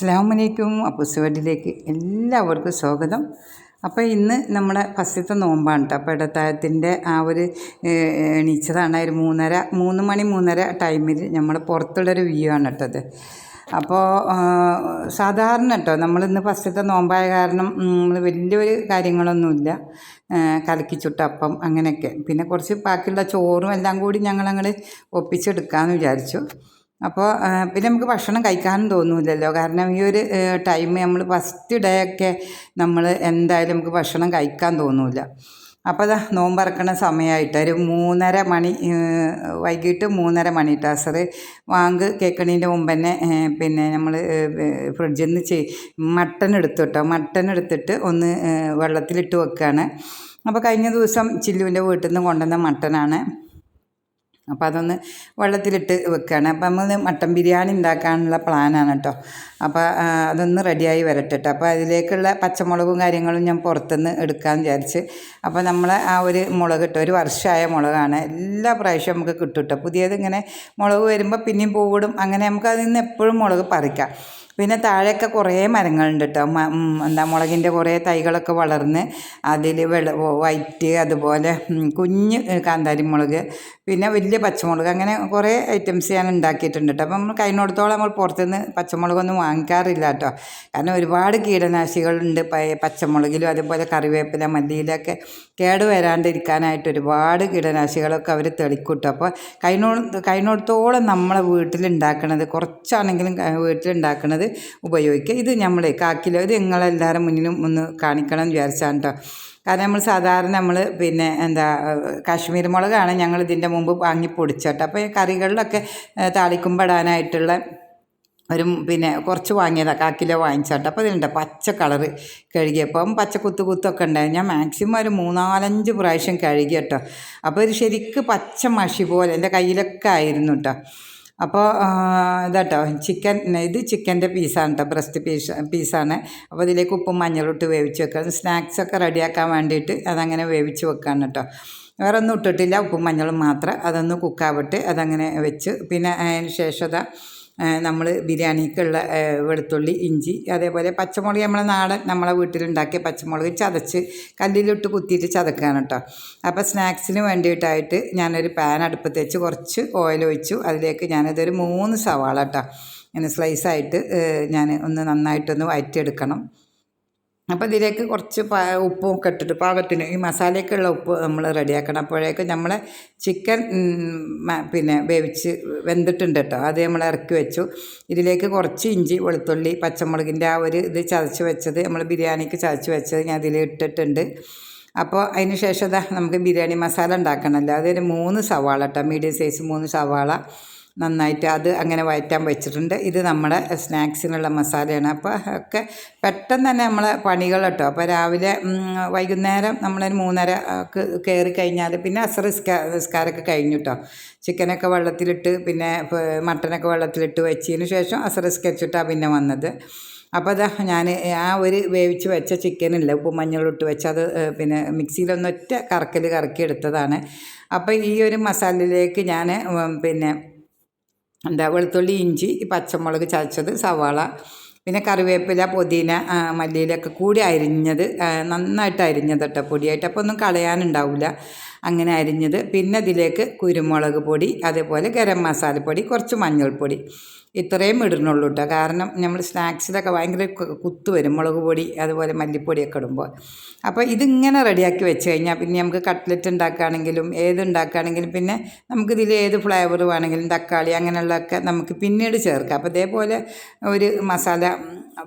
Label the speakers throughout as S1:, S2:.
S1: അസ്സാം വലൈക്കും അപ്പുസുവഡിലേക്ക് എല്ലാവർക്കും സ്വാഗതം. അപ്പോൾ ഇന്ന് നമ്മുടെ ഫസ്റ്റത്തെ നോമ്പാണ് കേട്ടോ അപ്പോൾ ഇടത്താഴത്തിന്റെ ആ ഒരു എണീച്ചതാണ്. ഒരു മൂന്നര മൂന്ന് മണി മൂന്നര ടൈമിൽ നമ്മൾ പുറത്തുള്ളൊരു വ്യൂ ആണ് കേട്ടത് അപ്പോൾ സാധാരണ കേട്ടോ നമ്മളിന്ന് ഫസ്റ്റത്തെ നോമ്പായ കാരണം നമ്മൾ വലിയൊരു കാര്യങ്ങളൊന്നുമില്ല. കലക്കി ചുട്ട അപ്പം അങ്ങനെയൊക്കെ. പിന്നെ കുറച്ച് ബാക്കിയുള്ള ചോറും എല്ലാം കൂടി ഞങ്ങളങ്ങോട്ട് ഒപ്പിച്ചെടുക്കാമെന്ന് വിചാരിച്ചു. അപ്പോൾ പിന്നെ നമുക്ക് ഭക്ഷണം കഴിക്കാനും തോന്നില്ലല്ലോ കാരണം ഈ ഒരു ടൈം നമ്മൾ ഫസ്റ്റ് ഡേ ഒക്കെ നമ്മൾ എന്തായാലും നമുക്ക് ഭക്ഷണം കഴിക്കാൻ തോന്നില്ല അപ്പോൾ അതാ നോമ്പറക്കണ സമയമായിട്ട് ഒരു മൂന്നര മണി വൈകിട്ട് മൂന്നര മണി ടാസർ വാങ്ക് കേൾക്കണീന്റെ മുമ്പ് തന്നെ പിന്നെ നമ്മൾ ഫ്രിഡ്ജിൽ നിന്ന് ചെയ് മട്ടൻ എടുത്തു കേട്ടോ മട്ടൻ എടുത്തിട്ട് ഒന്ന് വെള്ളത്തിലിട്ട് വെക്കുകയാണ് അപ്പോൾ കഴിഞ്ഞ ദിവസം ചില്ലുവിന്റെ വീട്ടിൽ നിന്ന് കൊണ്ടുവന്ന മട്ടനാണ്. അപ്പോൾ അതൊന്ന് വെള്ളത്തിലിട്ട് വെക്കുകയാണ്. അപ്പം നമ്മൾ മട്ടൻ ബിരിയാണി ഉണ്ടാക്കാനുള്ള പ്ലാനാണ് കേട്ടോ. അപ്പോൾ അതൊന്ന് റെഡിയായി വരട്ടെ കേട്ടോ. അപ്പോൾ അതിലേക്കുള്ള പച്ചമുളകും കാര്യങ്ങളും ഞാൻ പുറത്തുനിന്ന് എടുക്കാമെന്ന് വിചാരിച്ച്. അപ്പോൾ നമ്മളെ ആ ഒരു മുളക് ഇട്ടോ ഒരു വർഷമായ മുളകാണ്. എല്ലാ പ്രാവശ്യവും നമുക്ക് കിട്ടും കേട്ടോ. പുതിയത് ഇങ്ങനെ മുളക് വരുമ്പോൾ പിന്നെയും പൂവിടും. അങ്ങനെ നമുക്ക് അതിൽ നിന്ന് എപ്പോഴും മുളക് പറിക്കാം. പിന്നെ താഴെയൊക്കെ കുറേ മരങ്ങളുണ്ട് കേട്ടോ എന്താ മുളകിന്റെ കുറേ തൈകളൊക്കെ വളർന്ന് അതിൽ വെള്ള വൈറ്റ് അതുപോലെ കുഞ്ഞ് കാന്താരി മുളക് പിന്നെ വലിയ പച്ചമുളക് അങ്ങനെ കുറേ ഐറ്റംസ് ഞാൻ ഉണ്ടാക്കിയിട്ടുണ്ട് കേട്ടോ അപ്പം നമ്മൾ കഴിഞ്ഞിടത്തോളം നമ്മൾ പുറത്തുനിന്ന് പച്ചമുളകൊന്നും വാങ്ങിക്കാറില്ല കേട്ടോ കാരണം ഒരുപാട് കീടനാശികളുണ്ട് പച്ചമുളകിലും അതുപോലെ കറിവേപ്പില മല്ലിയിലൊക്കെ കേട് വരാണ്ടിരിക്കാനായിട്ട് ഒരുപാട് കീടനാശികളൊക്കെ അവർ തെളിക്കൂട്ടും. അപ്പോൾ കൈനോ കൈനോടത്തോളം നമ്മളെ വീട്ടിലുണ്ടാക്കണത് കുറച്ചാണെങ്കിലും വീട്ടിലുണ്ടാക്കണത് ഉപയോഗിക്കുക. ഇത് നമ്മൾ കാക്കിലോ ഇത് നിങ്ങളെല്ലാവരും മുന്നിലും ഒന്ന് കാണിക്കണം എന്ന് വിചാരിച്ചാണ് കാരണം നമ്മൾ സാധാരണ നമ്മൾ പിന്നെ എന്താ കാശ്മീർ മുളകാണ് ഞങ്ങൾ ഇതിന്റെ മുമ്പ് വാങ്ങി പൊടിച്ചോട്ടെ. അപ്പോൾ കറികളിലൊക്കെ ഇടാനായിട്ടുള്ള ഒരു പിന്നെ കുറച്ച് വാങ്ങിയതാണ് കാ കിലോ വാങ്ങിച്ചാട്ടോ അപ്പോൾ ഇതിലുണ്ട് പച്ച കളറ് കഴുകിയപ്പം പച്ച കുത്തു കുത്തൊക്കെ ഉണ്ടായി ഞാൻ മാക്സിമം ഒരു മൂന്നാലഞ്ച് പ്രാവശ്യം കഴുകി കേട്ടോ. അപ്പോൾ ഒരു ശരിക്ക് പച്ച മഷി പോലെ എന്റെ കയ്യിലൊക്കെ ആയിരുന്നു കേട്ടോ. അപ്പോൾ ഇതാട്ടോ ചിക്കൻ ഇത് ചിക്കന്റെ പീസാണ് കേട്ടോ ബ്രസ്റ്റ് പീസ് പീസാണ്. അപ്പോൾ ഇതിലേക്ക് ഉപ്പും മഞ്ഞളിട്ട് വേവിച്ച് വെക്കുക. സ്നാക്സൊക്കെ റെഡിയാക്കാൻ വേണ്ടിയിട്ട് അതങ്ങനെ വേവിച്ച് വെക്കാണ് കേട്ടോ. വേറെ ഒന്നും ഇട്ടിട്ടില്ല ഉപ്പും മഞ്ഞളും മാത്രം. അതൊന്ന് കുക്കാവിട്ട് അതങ്ങനെ വെച്ച്. പിന്നെ അതിന് ശേഷം നമ്മൾ ബിരിയാണിക്കുള്ള വെളുത്തുള്ളി ഇഞ്ചി അതേപോലെ പച്ചമുളക് നമ്മളെ നാടൻ നമ്മളെ വീട്ടിലുണ്ടാക്കിയ പച്ചമുളക് ചതച്ച് കല്ലിലിട്ട് കുത്തിയിട്ട് ചതക്കുകയാണ് കേട്ടോ അപ്പോൾ സ്നാക്സിന് വേണ്ടിയിട്ടായിട്ട് ഞാനൊരു പാൻ അടുപ്പത്ത് വെച്ച് കുറച്ച് ഓയിൽ ഒഴിച്ചു. അതിലേക്ക് ഞാനിതൊരു മൂന്ന് സവാള കേട്ടോ ഇങ്ങനെ സ്ലൈസായിട്ട് ഞാൻ ഒന്ന് നന്നായിട്ടൊന്ന് വഴറ്റിയെടുക്കണം അപ്പോൾ ഇതിലേക്ക് കുറച്ച് ഉപ്പും ഒക്കെ ഇട്ടിട്ട് പാകത്തിന് ഈ മസാലയ്ക്കുള്ള ഉപ്പ് നമ്മൾ റെഡിയാക്കണം. അപ്പോഴേക്കും നമ്മൾ ചിക്കൻ പിന്നെ വേവിച്ച് വെന്തിട്ടുണ്ട് കേട്ടോ. അത് നമ്മൾ ഇറക്കി വെച്ചു. ഇതിലേക്ക് കുറച്ച് ഇഞ്ചി വെളുത്തുള്ളി പച്ചമുളകിന്റെ ആ ഒരു ഇത് ചതച്ച് വെച്ചത് നമ്മൾ ബിരിയാണിക്ക് ചതച്ച് വെച്ചത് ഞാൻ ഇതിൽ ഇട്ടിട്ടുണ്ട്. അപ്പോൾ അതിന് ശേഷം നമുക്ക് ബിരിയാണി മസാല ഉണ്ടാക്കണമല്ലോ അതൊരു മൂന്ന് സവാള കേട്ടോ മീഡിയം സൈസ് മൂന്ന് സവാള. നന്നായിട്ട് അത് അങ്ങനെ വയറ്റാൻ വെച്ചിട്ടുണ്ട്. ഇത് നമ്മുടെ സ്നാക്സിനുള്ള മസാലയാണ്. അപ്പോൾ ഒക്കെ പെട്ടെന്ന് തന്നെ നമ്മളെ പണികൾ കേട്ടോ. അപ്പോൾ രാവിലെ വൈകുന്നേരം നമ്മളൊരു മൂന്നര കയറി കഴിഞ്ഞാൽ പിന്നെ അസർ നിസ്കാരമൊക്കെ കഴിഞ്ഞു കേട്ടോ. ചിക്കനൊക്കെ വെള്ളത്തിലിട്ട് പിന്നെ മട്ടനൊക്കെ വെള്ളത്തിലിട്ട് വെച്ചതിന് ശേഷം അസർ സ്കെച്ചിട്ടാണ് പിന്നെ വന്നത്. അപ്പോൾ അതാ ഞാൻ ആ ഒരു വേവിച്ച് വെച്ച ചിക്കനില്ല ഉപ്പും മഞ്ഞളിട്ട് വെച്ച് അത് പിന്നെ മിക്സിയിലൊന്ന് ഒറ്റ കറക്കൽ കറക്കി എടുത്തതാണ് അപ്പോൾ ഈ ഒരു മസാലയിലേക്ക് ഞാൻ പിന്നെ എന്താ വെളുത്തുള്ളി ഇഞ്ചി പച്ചമുളക് ചതച്ചത് സവാള പിന്നെ കറിവേപ്പില പുതിന മല്ലിയിലൊക്കെ കൂടി അരിഞ്ഞത് നന്നായിട്ട് അരിഞ്ഞത് കേട്ടോ പൊടിയായിട്ട്. അപ്പോൾ ഒന്നും കളയാനുണ്ടാവില്ല അങ്ങനെ അരിഞ്ഞത്. പിന്നെ അതിലേക്ക് കുരുമുളക് പൊടി അതേപോലെ ഗരം മസാലപ്പൊടി കുറച്ച് മഞ്ഞൾപ്പൊടി. ഇത്രയും ഇടുന്നുള്ളൂ കേട്ടോ കാരണം നമ്മൾ സ്നാക്സിലൊക്കെ ഭയങ്കര കുത്ത് വരും. മുളക് പൊടി അതുപോലെ മല്ലിപ്പൊടിയൊക്കെ ഇടുമ്പോൾ. അപ്പോൾ ഇതിങ്ങനെ റെഡിയാക്കി വെച്ച് കഴിഞ്ഞാൽ പിന്നെ നമുക്ക് കട്ട്ലറ്റ് ഉണ്ടാക്കുകയാണെങ്കിലും ഏത് ഉണ്ടാക്കുകയാണെങ്കിലും പിന്നെ നമുക്കിതിൽ ഏത് ഫ്ലേവർ വേണമെങ്കിലും തക്കാളി അങ്ങനെയുള്ളതൊക്കെ നമുക്ക് പിന്നീട് ചേർക്കാം. അപ്പോൾ ഇതേപോലെ ഒരു മസാല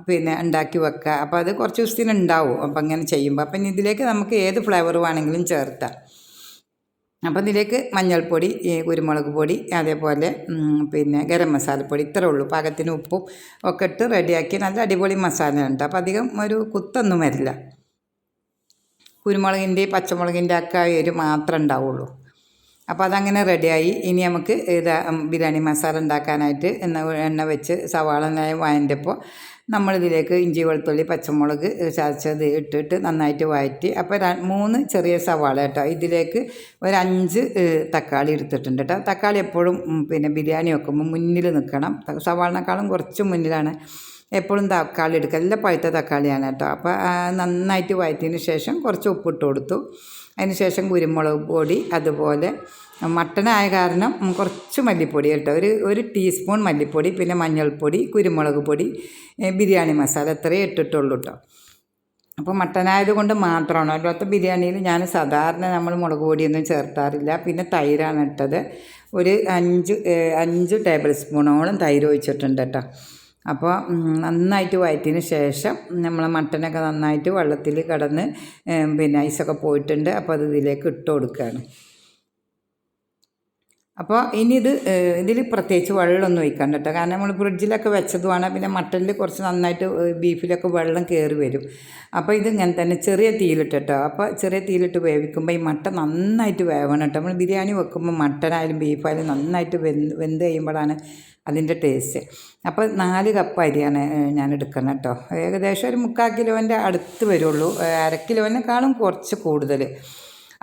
S1: പിന്നെ ഉണ്ടാക്കി വെക്കുക. അപ്പോൾ അത് കുറച്ച് ദിവസത്തിന് ഉണ്ടാവും. അപ്പോൾ അങ്ങനെ ചെയ്യുമ്പോൾ. അപ്പം ഇതിലേക്ക് നമുക്ക് ഏത് ഫ്ലേവർ വേണമെങ്കിലും ചേർത്താം അപ്പം ഇതിലേക്ക് മഞ്ഞൾപ്പൊടി കുരുമുളക് പൊടി അതേപോലെ പിന്നെ ഗരം മസാലപ്പൊടി ഇത്രേ ഉള്ളൂ. പാകത്തിന് ഉപ്പും ഒക്കെ ഇട്ട് റെഡിയാക്കി നല്ല അടിപൊളി മസാല ഉണ്ട് അപ്പോൾ അധികം ഒരു കുത്തൊന്നും വരില്ല. കുരുമുളകിന്റെ പച്ചമുളകിന്റെ ഒക്കെ ഒരു മാത്രമേ ഉണ്ടാവുള്ളൂ. അപ്പോൾ അതങ്ങനെ റെഡിയായി. ഇനി നമുക്ക് ഇത് ബിരിയാണി മസാല ഉണ്ടാക്കാനായിട്ട് എണ്ണ എണ്ണ വെച്ച് സവാള വായന്റെപ്പോൾ നമ്മളിതിലേക്ക് ഇഞ്ചി വെളുത്തുള്ളി പച്ചമുളക് ചതച്ചത് ഇട്ടിട്ട് നന്നായിട്ട് വഴറ്റി. അപ്പോൾ മൂന്ന് ചെറിയ സവാള കേട്ടോ. ഇതിലേക്ക് ഒരു അഞ്ച് തക്കാളി എടുത്തിട്ടുണ്ട് കേട്ടോ. തക്കാളി എപ്പോഴും പിന്നെ ബിരിയാണി വെക്കുമ്പോൾ മുന്നിൽ നിൽക്കണം സവാളിനേക്കാളും കുറച്ച് മുന്നിലാണ്. എപ്പോഴും തക്കാളി എടുക്കുക. എല്ലാം പഴുത്ത തക്കാളിയാണ് കേട്ടോ. അപ്പോൾ നന്നായിട്ട് വഴറ്റിയതിന് ശേഷം കുറച്ച് ഉപ്പിട്ട് കൊടുത്തു. അതിന് ശേഷം കുരുമുളക് പൊടി അതുപോലെ മട്ടനായ കാരണം കുറച്ച് മല്ലിപ്പൊടി കേട്ടോ. ഒരു ഒരു ടീസ്പൂൺ മല്ലിപ്പൊടി പിന്നെ മഞ്ഞൾപ്പൊടി കുരുമുളക് പൊടി ബിരിയാണി മസാല ഇത്രയേ ഇട്ടിട്ടുള്ളൂ കേട്ടോ. അപ്പോൾ മട്ടനായത് കൊണ്ട് മാത്രമാണ്. അല്ലാത്ത ബിരിയാണിയിൽ ഞാൻ സാധാരണ നമ്മൾ മുളക് പൊടിയൊന്നും ചേർത്താറില്ല. പിന്നെ തൈരാണ് ഇട്ടത്. ഒരു അഞ്ച് അഞ്ച് ടേബിൾ സ്പൂണോളം തൈര് ഒഴിച്ചിട്ടുണ്ട് കേട്ടോ. അപ്പോൾ നന്നായിട്ട് വയറ്റിന് ശേഷം നമ്മൾ മട്ടനൊക്കെ നന്നായിട്ട് വെള്ളത്തിൽ കിടന്ന് പിന്നെ ഐസൊക്കെ പോയിട്ടുണ്ട്. അപ്പോൾ അത് ഇതിലേക്ക് ഇട്ട് കൊടുക്കുകയാണ്. അപ്പോൾ ഇനി ഇത് ഇതിൽ പ്രത്യേകിച്ച് വെള്ളമൊന്നും ഒഴിക്കണ്ട കേട്ടോ കാരണം നമ്മൾ ഫ്രിഡ്ജിലൊക്കെ വെച്ചതുമാണ് പിന്നെ മട്ടനിൽ കുറച്ച് നന്നായിട്ട് ബീഫിലൊക്കെ വെള്ളം കയറി വരും. അപ്പോൾ ഇത് ഇങ്ങനെ തന്നെ ചെറിയ തീയിലിട്ട് അപ്പോൾ ചെറിയ തീയിലിട്ട് വേവിക്കുമ്പോൾ ഈ മട്ട നന്നായിട്ട് വേവണം കേട്ടോ നമ്മൾ ബിരിയാണി വെക്കുമ്പോൾ മട്ടനായാലും ബീഫായാലും നന്നായിട്ട് വെന്ത് വെന്ത് കഴിയുമ്പോഴാണ് അതിന്റെ ടേസ്റ്റ്. അപ്പോൾ നാല് കപ്പ് അരിയാണ് ഞാൻ എടുക്കുന്നത് കേട്ടോ ഏകദേശം ഒരു മുക്കാൽ കിലോന്റെ അടുത്ത് വരുള്ളൂ. ഏഹ്, അര കിലോനേക്കാളും കുറച്ച് കൂടുതൽ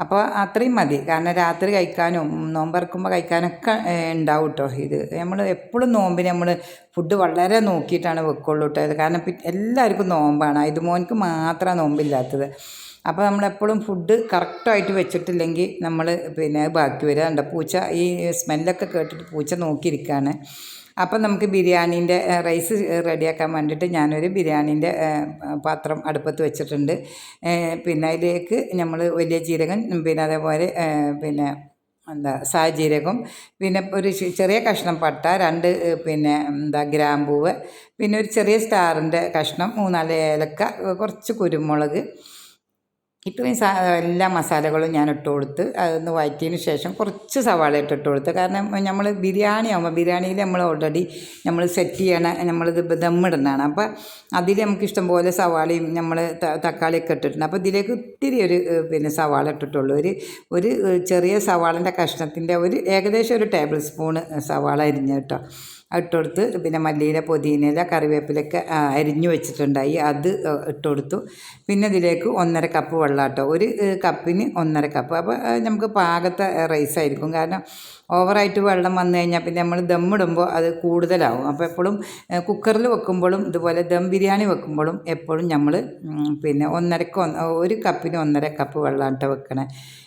S1: അപ്പോൾ അത്രയും മതി. കാരണം രാത്രി കഴിക്കാനും നോമ്പറക്കുമ്പോൾ കഴിക്കാനൊക്കെ ഉണ്ടാവും കേട്ടോ ഇത്. നമ്മൾ എപ്പോഴും നോമ്പിന് നമ്മൾ ഫുഡ് വളരെ നോക്കിയിട്ടാണ് വെക്കുള്ളൂ കേട്ടോ ഇത്. കാരണം എല്ലാവർക്കും നോമ്പാണ്. ഇത് മോനിക്ക് മാത്രമാണ് നോമ്പില്ലാത്തത്. അപ്പോൾ നമ്മളെപ്പോഴും ഫുഡ് കറക്റ്റായിട്ട് വെച്ചിട്ടില്ലെങ്കിൽ നമ്മൾ പിന്നെ ബാക്കി വരാറുണ്ട് പൂച്ച ഈ സ്മെല്ലൊക്കെ കേട്ടിട്ട് പൂച്ച നോക്കിയിരിക്കുകയാണ് അപ്പം നമുക്ക് ബിരിയാണീന്റെ റൈസ് റെഡിയാക്കാൻ വേണ്ടിയിട്ട് ഞാനൊരു ബിരിയാണീന്റെ പാത്രം അടുപ്പത്ത് വെച്ചിട്ടുണ്ട്. പിന്നെ അതിലേക്ക് നമ്മൾ വലിയ ജീരകം പിന്നെ അതേപോലെ പിന്നെ എന്താ സാജീരകം പിന്നെ ഒരു ചെറിയ കഷ്ണം പട്ട രണ്ട് പിന്നെ എന്താ ഗ്രാമ്പൂവ് പിന്നെ ഒരു ചെറിയ സ്റ്റാറിന്റെ കഷ്ണം മൂന്നാൽ ഏലക്ക കുറച്ച് കുരുമുളക് സാ എല്ലാ മസാലകളും ഞാൻ ഇട്ട് കൊടുത്ത് അതൊന്ന് വഴറ്റിയതിന് ശേഷം കുറച്ച് സവാള ഇട്ടിട്ട് കൊടുത്ത്. കാരണം നമ്മൾ ബിരിയാണി ആകുമ്പോൾ ബിരിയാണിയിൽ നമ്മൾ ഓൾറെഡി നമ്മൾ സെറ്റ് ചെയ്യണ നമ്മളിത് ദമ്മിടുന്നതാണ്. അപ്പോൾ അതിൽ നമുക്ക് ഇഷ്ടംപോലെ സവാളയും നമ്മൾ തക്കാളിയൊക്കെ ഇട്ടിട്ടുണ്ട്. അപ്പോൾ ഇതിലേക്ക് ഒത്തിരി ഒരു പിന്നെ സവാള ഇട്ടിട്ടുള്ളൂ. ഒരു ഒരു ചെറിയ സവാളന്റെ കഷ്ണത്തിന്റെ ഒരു ഏകദേശം ഒരു ടേബിൾ സ്പൂണ് സവാള അരിഞ്ഞ് കേട്ടോ. ഇട്ട് കൊടുത്ത് പിന്നെ മല്ലിയില പുതിനയില കറിവേപ്പിലൊക്കെ അരിഞ്ഞു വെച്ചിട്ടുണ്ടായി. അത് ഇട്ടുകൊടുത്തു. ഇട്ട് കൊടുത്തു പിന്നെ ഇതിലേക്ക് ഒന്നര കപ്പ് വെള്ളം കേട്ടോ ഒരു കപ്പിന് ഒന്നര കപ്പ്. അപ്പോൾ നമുക്ക് പാകത്തെ റൈസായിരിക്കും കാരണം ഓവറായിട്ട് വെള്ളം വന്നു കഴിഞ്ഞാൽ പിന്നെ നമ്മൾ ദമ്മിടുമ്പോൾ അത് കൂടുതലാവും. അപ്പോൾ എപ്പോഴും കുക്കറിൽ വെക്കുമ്പോഴും ഇതുപോലെ ദം ബിരിയാണി വെക്കുമ്പോഴും എപ്പോഴും നമ്മൾ പിന്നെ ഒന്നരക്ക് ഒന്ന് ഒരു കപ്പിന് ഒന്നര കപ്പ് വെള്ളം കേട്ടോ വെക്കണേ.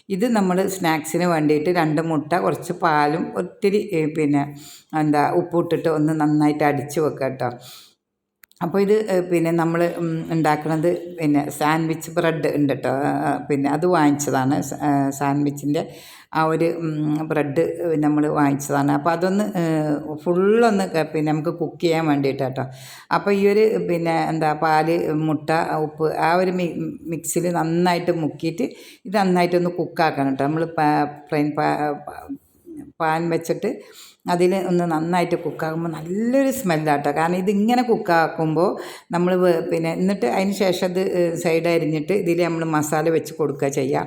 S1: ഇത് നമ്മൾ സ്നാക്സിന് വേണ്ടിയിട്ട് രണ്ട് മുട്ട കുറച്ച് പാലും ഒത്തിരി പിന്നെ എന്താ ഉപ്പിട്ടിട്ട് ഒന്ന് നന്നായിട്ട് അടിച്ച് വെക്കാം കേട്ടോ അപ്പോൾ ഇത് പിന്നെ നമ്മൾ ഉണ്ടാക്കുന്നത് പിന്നെ സാൻഡ്വിച്ച് ബ്രെഡ് ഉണ്ട് കേട്ടോ പിന്നെ അത് വാങ്ങിച്ചതാണ്. സാൻഡ്വിച്ചിന്റെ ആ ഒരു ബ്രെഡ് നമ്മൾ വാങ്ങിച്ചതാണ്. അപ്പോൾ അതൊന്ന് ഫുള്ളൊന്ന് പിന്നെ നമുക്ക് കുക്ക് ചെയ്യാൻ വേണ്ടിയിട്ട് കേട്ടോ അപ്പോൾ ഈ ഒരു പിന്നെ എന്താ പാൽ മുട്ട ഉപ്പ് ആ ഒരു മിക്സിൽ നന്നായിട്ട് മുക്കിയിട്ട് ഇത് നന്നായിട്ടൊന്ന് കുക്കാക്കണം കേട്ടോ നമ്മൾ പാൻ വെച്ചിട്ട് അതിൽ ഒന്ന് നന്നായിട്ട് കുക്കാക്കുമ്പോൾ നല്ലൊരു സ്മെല്ലാട്ടോ. കാരണം ഇതിങ്ങനെ കുക്കാക്കുമ്പോൾ നമ്മൾ പിന്നെ എന്നിട്ട് അതിന് ശേഷം അത് സൈഡ് അരിഞ്ഞിട്ട് ഇതിൽ നമ്മൾ മസാല വെച്ച് കൊടുക്കുക ചെയ്യുക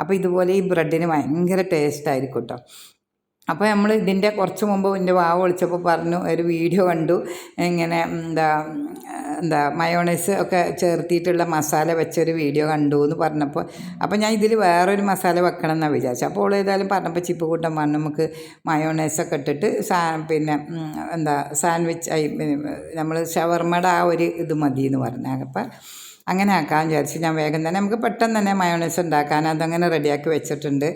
S1: അപ്പോൾ ഇതുപോലെ ഈ ബ്രെഡിന് ഭയങ്കര ടേസ്റ്റ് ആയിരിക്കും കേട്ടോ അപ്പോൾ നമ്മൾ ഇതിന്റെ കുറച്ച് മുമ്പ് എന്റെ വാവ് വിളിച്ചപ്പോൾ പറഞ്ഞു ഒരു വീഡിയോ കണ്ടു. ഇങ്ങനെ എന്താ എന്താ മയോണൈസ് ഒക്കെ ചേർത്തിയിട്ടുള്ള മസാല വെച്ചൊരു വീഡിയോ കണ്ടു എന്ന് പറഞ്ഞപ്പോൾ അപ്പോൾ ഞാൻ ഇതിൽ വേറൊരു മസാല വെക്കണം എന്നാണ് വിചാരിച്ചത്. അപ്പോൾ അവൾ ഏതായാലും പറഞ്ഞപ്പോൾ ചിപ്പ് കൂട്ടം പറഞ്ഞു നമുക്ക് മയോണൈസൊക്കെ ഇട്ടിട്ട് സാ പിന്നെ എന്താ സാൻഡ്വിച്ച് നമ്മൾ ഷവർമയുടെ ആ ഒരു ഇത് മതി എന്ന് പറഞ്ഞു. അപ്പം അങ്ങനെ ആക്കാൻ വിചാരിച്ച് ഞാൻ വേഗം തന്നെ നമുക്ക് പെട്ടെന്ന് തന്നെ മയോണൈസ് ഉണ്ടാക്കാൻ അതങ്ങനെ റെഡിയാക്കി വെച്ചിട്ടുണ്ട്.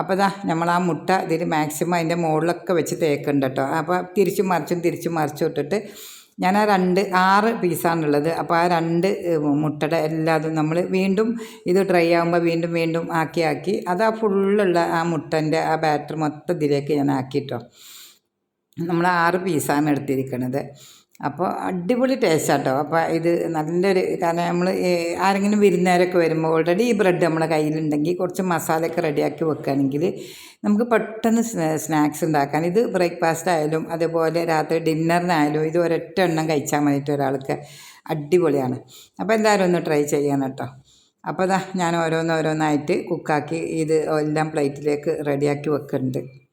S1: അപ്പോൾ ഇതാ നമ്മൾ ആ മുട്ട ഇതിൽ മാക്സിമം അതിന്റെ മുകളിലൊക്കെ വെച്ച് തേക്കുന്നുണ്ട് കേട്ടോ. അപ്പോൾ തിരിച്ചും മറിച്ചും തിരിച്ചും മറിച്ചും ഇട്ടിട്ട് ഞാൻ ആ രണ്ട് ആറ് പീസാണുള്ളത് അപ്പോൾ ആ രണ്ട് മുട്ടയുടെ എല്ലാതും നമ്മൾ വീണ്ടും ഇത് ഡ്രൈ ആകുമ്പോൾ വീണ്ടും വീണ്ടും ആക്കി ആക്കി. അത് ആ ഫുള്ളുള്ള ആ മുട്ടന്റെ ആ ബാറ്റർ മൊത്തം ഇതിലേക്ക് ഞാൻ ആക്കിയിട്ടോ നമ്മൾ ആറ് പീസാണ് എടുത്തിരിക്കുന്നത് അപ്പോൾ അടിപൊളി ടേസ്റ്റ് കേട്ടോ അപ്പോൾ ഇത് നല്ലൊരു കാരണം നമ്മൾ ആരെങ്കിലും വിരുന്നേരൊക്കെ വരുമ്പോൾ ഓൾറെഡി ഈ ബ്രെഡ് നമ്മുടെ കയ്യിലുണ്ടെങ്കിൽ കുറച്ച് മസാലയൊക്കെ റെഡിയാക്കി വെക്കുകയാണെങ്കിൽ നമുക്ക് പെട്ടെന്ന് സ്നാക്സ് ഉണ്ടാക്കാൻ ഇത് ബ്രേക്ക്ഫാസ്റ്റ് ആയാലും അതുപോലെ രാത്രി ഡിന്നറിനായാലും ഇത് ഒരൊറ്റ എണ്ണം കഴിച്ചാൽ മതിയിട്ട് ഒരാൾക്ക്. അടിപൊളിയാണ്. അപ്പോൾ എന്തായാലും ഒന്ന് ട്രൈ ചെയ്യണം കേട്ടോ. അപ്പോൾ ഞാൻ ഞാൻ ഓരോന്നോരോന്നായിട്ട് കുക്കാക്കി ഇത് എല്ലാം പ്ലേറ്റിലേക്ക് റെഡിയാക്കി വെക്കുന്നുണ്ട്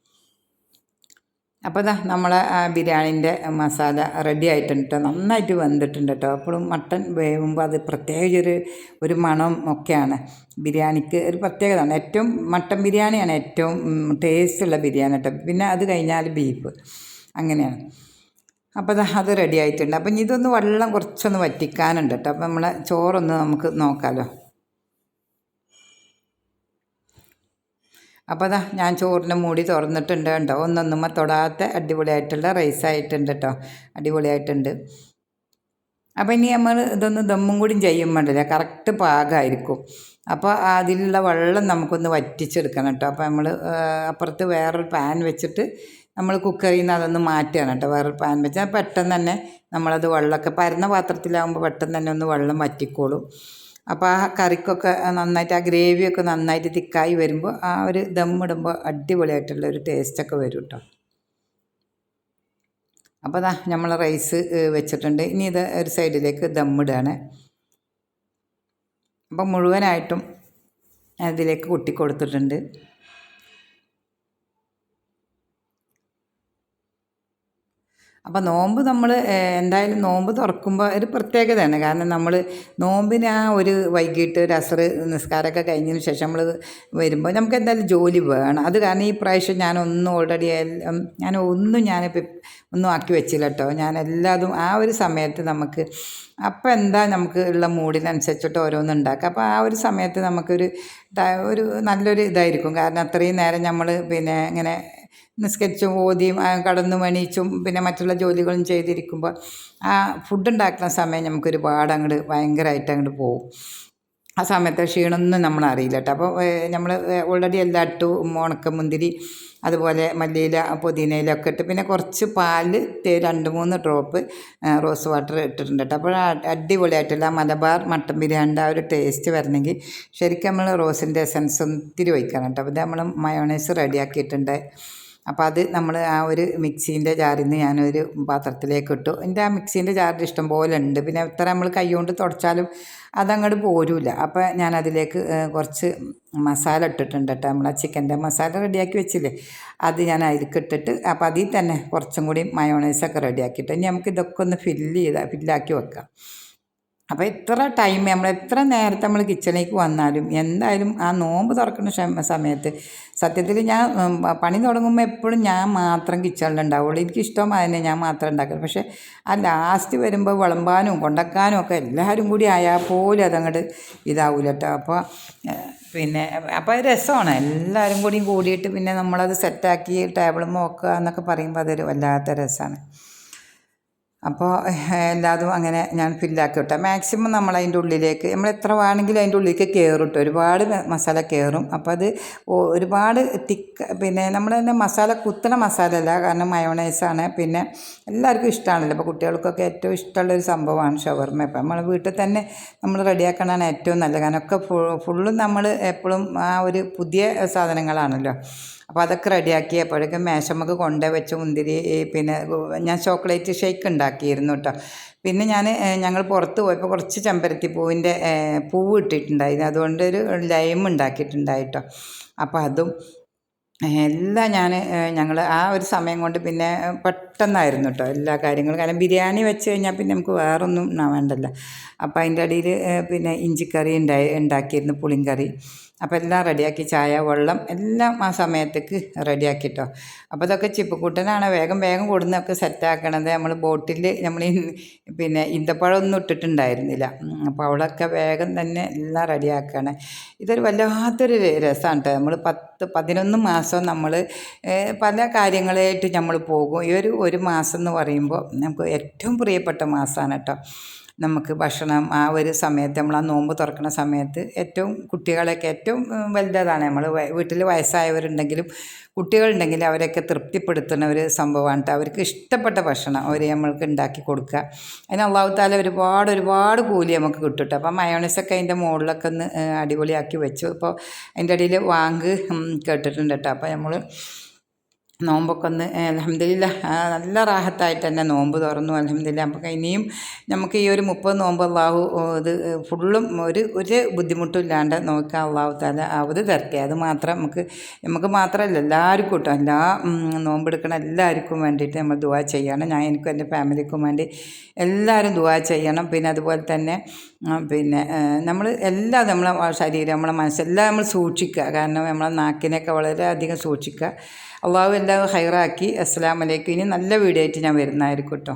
S1: അപ്പോൾ ഇതാ നമ്മളെ ബിരിയാണീന്റെ മസാല റെഡി ആയിട്ടുണ്ട് കേട്ടോ നന്നായിട്ട് വെന്തിട്ടുണ്ട് കേട്ടോ അപ്പോഴും മട്ടൺ വേവുമ്പോൾ അത് പ്രത്യേക ഒരു മണം ഒക്കെയാണ്. ബിരിയാണിക്ക് ഒരു പ്രത്യേകതയാണ്. ഏറ്റവും മട്ടൺ ബിരിയാണിയാണ് ഏറ്റവും ടേസ്റ്റുള്ള ബിരിയാണി കേട്ടോ പിന്നെ അത് കഴിഞ്ഞാൽ ബീഫ് അങ്ങനെയാണ്. അപ്പോൾ അത് റെഡി ആയിട്ടുണ്ട്. അപ്പം ഇതൊന്ന് വെള്ളം കുറച്ചൊന്ന് വറ്റിക്കാനുണ്ട് കേട്ടോ അപ്പോൾ നമ്മളെ ചോറൊന്ന് നമുക്ക് നോക്കാമല്ലോ അപ്പോൾ അതാ ഞാൻ ചോറിന്റെ മൂടി തുറന്നിട്ടുണ്ട് കേട്ടോ. ഒന്നൊന്നുമ്മ തൊടാത്ത അടിപൊളിയായിട്ടുള്ള റൈസ് ആയിട്ടുണ്ട് കേട്ടോ. അടിപൊളിയായിട്ടുണ്ട്. അപ്പോൾ ഇനി നമ്മൾ ഇതൊന്ന് ദമ്മും കൂടി വേണ്ടില്ല? കറക്റ്റ് പാകമായിരിക്കും അപ്പോൾ അതിലുള്ള വെള്ളം നമുക്കൊന്ന് വറ്റിച്ചെടുക്കണം കേട്ടോ. അപ്പോൾ നമ്മൾ അപ്പുറത്ത് വേറൊരു പാൻ വെച്ചിട്ട് നമ്മൾ കുക്കറിൽ നിന്ന് അതൊന്ന് മാറ്റുകയാണ് കേട്ടോ. വേറൊരു പാൻ വെച്ചാൽ പെട്ടെന്ന് തന്നെ നമ്മളത് വെള്ളമൊക്കെ പരന്ന പാത്രത്തിലാകുമ്പോൾ പെട്ടെന്ന് തന്നെ ഒന്ന് വെള്ളം വറ്റിക്കോളും. അപ്പോൾ ആ കറിക്കൊക്കെ നന്നായിട്ട് ആ ഗ്രേവിയൊക്കെ നന്നായിട്ട് തിക്കായി വരുമ്പോൾ ആ ഒരു ദമ്മിടുമ്പോൾ അടിപൊളിയായിട്ടുള്ള ഒരു ടേസ്റ്റൊക്കെ വരും കേട്ടോ അപ്പോൾ അതാ നമ്മൾ റൈസ് വെച്ചിട്ടുണ്ട്. ഇനി ഇത് ഒരു സൈഡിലേക്ക് ദമ്മിടുകയാണ് അപ്പം മുഴുവനായിട്ടും അതിലേക്ക് കൊട്ടി കൊടുത്തിട്ടുണ്ട്. അപ്പോൾ നോമ്പ് നമ്മൾ എന്തായാലും നോമ്പ് തുറക്കുമ്പോൾ ഒരു പ്രത്യേകതയാണ്. കാരണം നമ്മൾ നോമ്പിന് ആ ഒരു വൈകിട്ട് ഒരു അസർ നിസ്കാരമൊക്കെ കഴിഞ്ഞതിന് ശേഷം നമ്മൾ വരുമ്പോൾ നമുക്ക് എന്തായാലും ജോലി വേണം. അത് കാരണം ഈ പ്രാവശ്യം ഞാനൊന്നും ഓൾറെഡി ഞാൻ ഒന്നും ഞാനിപ്പോൾ ഒന്നും ആക്കി വെച്ചില്ല കേട്ടോ ഞാൻ എല്ലാതും ആ ഒരു സമയത്ത് നമുക്ക് അപ്പം എന്താ നമുക്ക് ഉള്ള മൂഡിനനുസരിച്ചിട്ട് ഓരോന്ന് ഉണ്ടാക്കുക അപ്പോൾ ആ ഒരു സമയത്ത് നമുക്കൊരു ഒരു നല്ലൊരു ഇതായിരിക്കും. കാരണം അത്രയും നേരം നമ്മൾ പിന്നെ ഇങ്ങനെ നിസ്കരിച്ചും ഓതിയും കടന്നു മണിച്ചും പിന്നെ മറ്റുള്ള ജോലികളും ചെയ്തിരിക്കുമ്പോൾ ആ ഫുഡ് ഉണ്ടാക്കുന്ന സമയം നമുക്ക് ഒരുപാട് അങ്ങോട്ട് ഭയങ്കരമായിട്ട് അങ്ങോട്ട് പോകും ആ സമയത്ത് ക്ഷീണമൊന്നും നമ്മൾ അറിയില്ല കേട്ടോ. അപ്പോൾ നമ്മൾ ഓൾറെഡി എല്ലാം ഇട്ടു ഉണക്കമുന്തിരി അതുപോലെ മല്ലിയില പുതിനയിലൊക്കെ ഇട്ട് പിന്നെ കുറച്ച് പാൽ രണ്ട് മൂന്ന് ഡ്രോപ്പ് റോസ് വാട്ടർ ഇട്ടിട്ടുണ്ട് കേട്ടോ. അപ്പോൾ അടിപൊളിയായിട്ടുള്ള മലബാർ മട്ടൻ ബിരിയാണിന്റെ ആ ഒരു ടേസ്റ്റ് വരണമെങ്കിൽ ശരിക്കും നമ്മൾ റോസിന്റെ എസൻസ് ഒത്തിരി ഒഴിക്കണം കേട്ടോ. അപ്പോൾ നമ്മൾ മയോണൈസ് റെഡിയാക്കിയിട്ടുണ്ട് അപ്പോൾ അത് നമ്മൾ ആ ഒരു മിക്സീന്റെ ജാറിൽ നിന്ന് ഞാനൊരു പാത്രത്തിലേക്ക് ഇട്ടു എന്റെ ആ മിക്സീന്റെ ജാറിൽ ഇഷ്ടം പോലെ ഉണ്ട്. പിന്നെ എത്ര നമ്മൾ കൈ കൊണ്ട് തുടച്ചാലും അതങ്ങോട്ട് പോരില്ല അപ്പോൾ ഞാൻ അതിലേക്ക് കുറച്ച് മസാല ഇട്ടിട്ടുണ്ട് കേട്ടോ നമ്മൾ ആ ചിക്കന്റെ മസാല റെഡിയാക്കി വെച്ചില്ലേ? അത് ഞാൻ അതിലേക്ക് ഇട്ടിട്ട് അപ്പോൾ അതിൽ തന്നെ കുറച്ചും കൂടി മയോണൈസൊക്കെ റെഡിയാക്കിയിട്ട് ഇനി നമുക്ക് ഇതൊക്കെ ഒന്ന് ഫില്ല് ചെയ്താൽ ഫില്ലാക്കി വെക്കാം. അപ്പോൾ എത്ര ടൈം നമ്മൾ എത്ര നേരത്തെ നമ്മൾ കിച്ചണിലേക്ക് വന്നാലും എന്തായാലും ആ നോമ്പ് തുറക്കുന്ന സമയത്ത് സത്യത്തിൽ ഞാൻ പണി തുടങ്ങുമ്പോൾ എപ്പോഴും ഞാൻ മാത്രം കിച്ചണിലുണ്ടാവുള്ളൂ എനിക്കിഷ്ടം അതിനെ ഞാൻ മാത്രം ഉണ്ടാക്കുന്നത് പക്ഷേ ആ ലാസ്റ്റ് വരുമ്പോൾ വിളമ്പാനും കൊണ്ടക്കാനും ഒക്കെ എല്ലാവരും കൂടി ആയാൽ പോലും അതങ്ങോട്ട് ഇതാവില്ല കേട്ടോ അപ്പോൾ പിന്നെ അപ്പോൾ രസമാണ്. എല്ലാവരും കൂടിയും കൂടിയിട്ട് പിന്നെ നമ്മളത് സെറ്റാക്കി ടേബിളും നോക്കുക എന്നൊക്കെ പറയുമ്പോൾ അതൊരു വല്ലാത്ത രസമാണ് അപ്പോൾ എല്ലാതും അങ്ങനെ ഞാൻ ഫില്ലാക്കി വിട്ടാൽ മാക്സിമം നമ്മൾ അതിന്റെ ഉള്ളിലേക്ക് നമ്മൾ എത്ര വേണമെങ്കിലും അതിന്റെ ഉള്ളിലേക്ക് കയറിട്ട് ഒരുപാട് മസാല കയറും അപ്പോൾ അത് ഒരുപാട് തിക്ക് പിന്നെ നമ്മൾ തന്നെ മസാല കുത്തണ മസാല അല്ല. കാരണം മയോണൈസാണ് പിന്നെ എല്ലാവർക്കും ഇഷ്ടമാണല്ലോ അപ്പോൾ കുട്ടികൾക്കൊക്കെ ഏറ്റവും ഇഷ്ടമുള്ള ഇഷ്ടമുള്ളൊരു സംഭവമാണ് ഷവർമ്മ അപ്പോൾ നമ്മൾ വീട്ടിൽ തന്നെ നമ്മൾ റെഡിയാക്കണതാണ് ഏറ്റവും നല്ലത്. കാരണം ഒക്കെ ഫുള്ളും നമ്മൾ എപ്പോഴും ആ ഒരു പുതിയ സാധനങ്ങളാണല്ലോ. അപ്പോൾ അതൊക്കെ റെഡിയാക്കിയപ്പോഴേക്കും മേശമ്മക്ക് കൊണ്ടുവച്ച് മുന്തിരി പിന്നെ ഞാൻ ചോക്ലേറ്റ് ഷേക്ക് ഉണ്ടാക്കിയിരുന്നു കേട്ടോ പിന്നെ ഞാൻ ഞങ്ങൾ പുറത്ത് പോയപ്പോൾ കുറച്ച് ചെമ്പരത്തി പൂവിന്റെ പൂവ് ഇട്ടിട്ടുണ്ടായിരുന്നു. അതുകൊണ്ട് ഒരു ലൈം ഉണ്ടാക്കിയിട്ടുണ്ടായിട്ടോ അപ്പോൾ അതും എല്ലാം ഞാൻ ഞങ്ങൾ ആ ഒരു സമയം കൊണ്ട് പിന്നെ പെട്ടെന്നായിരുന്നു കേട്ടോ എല്ലാ കാര്യങ്ങളും. കാരണം ബിരിയാണി വെച്ച് കഴിഞ്ഞാൽ പിന്നെ നമുക്ക് വേറൊന്നും വേണ്ടല്ലോ. അപ്പോൾ അതിന്റെ അടിയിൽ പിന്നെ ഇഞ്ചിക്കറി ഉണ്ടായി ഉണ്ടാക്കിയിരുന്നു പുളിങ്കറി. അപ്പോൾ എല്ലാം റെഡിയാക്കി. ചായ വെള്ളം എല്ലാം ആ സമയത്തേക്ക് റെഡിയാക്കി കേട്ടോ അപ്പോൾ ഇതൊക്കെ ചിപ്പക്കൂട്ടനാണ് വേഗം വേഗം കൊടുന്നൊക്കെ സെറ്റാക്കണത്. നമ്മൾ ബോട്ടിൽ നമ്മൾ പിന്നെ ഇന്തപ്പഴമൊന്നും ഇട്ടിട്ടുണ്ടായിരുന്നില്ല. അപ്പോൾ അവളൊക്കെ വേഗം തന്നെ എല്ലാം റെഡിയാക്കുകയാണ് ഇതൊരു വല്ലാത്തൊരു രസമാണ് കേട്ടോ നമ്മൾ പത്ത് പതിനൊന്ന് മാസം നമ്മൾ പല കാര്യങ്ങളായിട്ട് നമ്മൾ പോകും. ഈ ഒരു ഒരു മാസം എന്ന് പറയുമ്പോൾ നമുക്ക് ഏറ്റവും പ്രിയപ്പെട്ട മാസമാണ് കേട്ടോ. നമുക്ക് ഭക്ഷണം ആ ഒരു സമയത്ത് നമ്മൾ ആ നോമ്പ് തുറക്കുന്ന സമയത്ത് ഏറ്റവും കുട്ടികളൊക്കെ ഏറ്റവും വലുതാണ് നമ്മൾ വീട്ടിൽ വയസ്സായവരുണ്ടെങ്കിലും കുട്ടികളുണ്ടെങ്കിൽ അവരൊക്കെ തൃപ്തിപ്പെടുത്തുന്ന ഒരു സംഭവമാണ് അവർക്ക് ഇഷ്ടപ്പെട്ട ഭക്ഷണം അവർ നമ്മൾക്ക് ഉണ്ടാക്കി കൊടുക്കുക. അതിന് അള്ളാഹുത്താല ഒരുപാട് ഒരുപാട് കൂലി നമുക്ക് കിട്ടും കേട്ടോ. അപ്പം മയോണൈസൊക്കെ അതിന്റെ മുകളിലൊക്കെ ഒന്ന് അടിപൊളിയാക്കി വെച്ചു. അപ്പോൾ അതിന്റെ അടിയിൽ വാങ്ക് കേട്ടിട്ടുണ്ട് കേട്ടോ. അപ്പോൾ നമ്മൾ നോമ്പൊക്കെ ഒന്ന് അലഹമില്ല നല്ല റാഹത്തായിട്ട് തന്നെ നോമ്പ് തുറന്നു അലഹമില്ല നമുക്ക് ഇനിയും നമുക്ക് ഈ ഒരു മുപ്പത് നോമ്പ് അള്ളാഹു ഇത് ഫുള്ളും ഒരു ഒരു ബുദ്ധിമുട്ടും ഇല്ലാണ്ട് നോക്കുക അള്ളാഹു തല അവത് തരട്ടെ അത് മാത്രം നമുക്ക് നമുക്ക് മാത്രമല്ല എല്ലാവർക്കും കിട്ടും എല്ലാ നോമ്പെടുക്കണ എല്ലാവർക്കും വേണ്ടിയിട്ട് നമ്മൾ ദുവാ ചെയ്യണം. ഞാൻ എനിക്കും എന്റെ ഫാമിലിക്കും വേണ്ടി എല്ലാവരും ദുവാ ചെയ്യണം. പിന്നെ അതുപോലെ തന്നെ പിന്നെ നമ്മൾ എല്ലാം നമ്മളെ ശരീരം നമ്മളെ മനസ്സെല്ലാം നമ്മൾ സൂക്ഷിക്കുക. കാരണം നമ്മളെ നാക്കിനെയൊക്കെ വളരെയധികം സൂക്ഷിക്കുക. അള്ളാഹു എല്ലാ ഹൈറാക്കി. വലൈക്കും ഇനി നല്ല വീഡിയോ ആയിട്ട് ഞാൻ വരുന്നതായിരിക്കും കേട്ടോ.